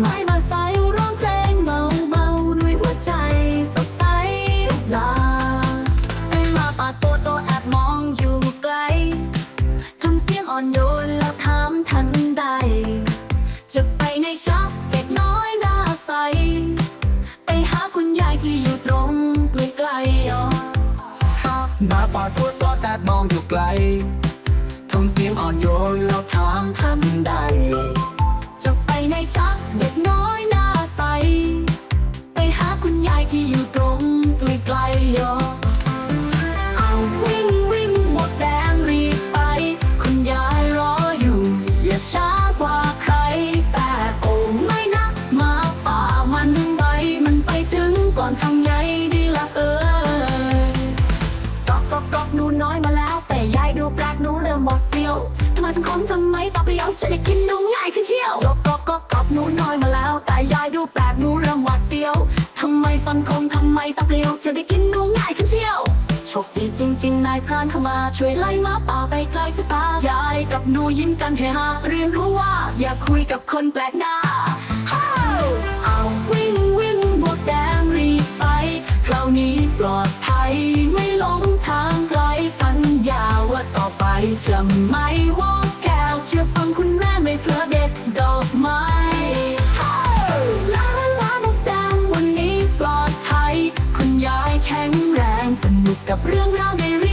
ไม้มาใส่ร้องเพลงเมาเมาด้วยหัวใจสดใสลาไอ้มาปาดตัวโตแอบมองอยู่ไกลทำเสียงอ่อนโยนแล้วถามทันใด จะไปในจับเด็กน้อยหน้าใส ไปหาคุณยายที่อยู่ตรงใกล้ๆอ๋อน้าปาดตัวต่อแต่มองอยู่ไกลทำเสียงอ่อนโยนแล้ว ที่อยู่ตรงใกลๆยอเอาวิ่งวิ่งหมดแดงรีบไป คุณยายรออยู่ อย่าช้ากว่าใคร แต่โอ้ไม่นะหมาป่ามันไป มันไปถึงก่อนทำไงดีละเออก๊อกกอกกอกนูน้อยมาแล้ว แต่ยายดูแปลกนูเริ่มหมดเสียวทำไมถึงคมทำไมต่อบเปรี้ยวจะได้กินนูง่ายขึ้นเชียวก๊อกกอกกอกกอกนูน้อยมาแล้ว แต่ยายดูแปลกนูเริ่มหวาดเสียว ทำไมฟันคมทำไมตาเปรี้ยวจะได้กินหนูง่ายขึ้นเชียวโชคดีจริง ๆ นายพรานเข้ามาช่วยไล่มาป่าไปไกลสายตายายกับหนูยิ้มกันเฮฮาเรียนรู้ว่า อย่าคุยกับคนแปลกหน้าเอาวิ่งวิ่งหมดแดงรีบไปคราวนี้ปลอดภัยไม่หลงทางไกลสัญญาว่าต่อไปจะไม่วอก กับเรื่องราวใน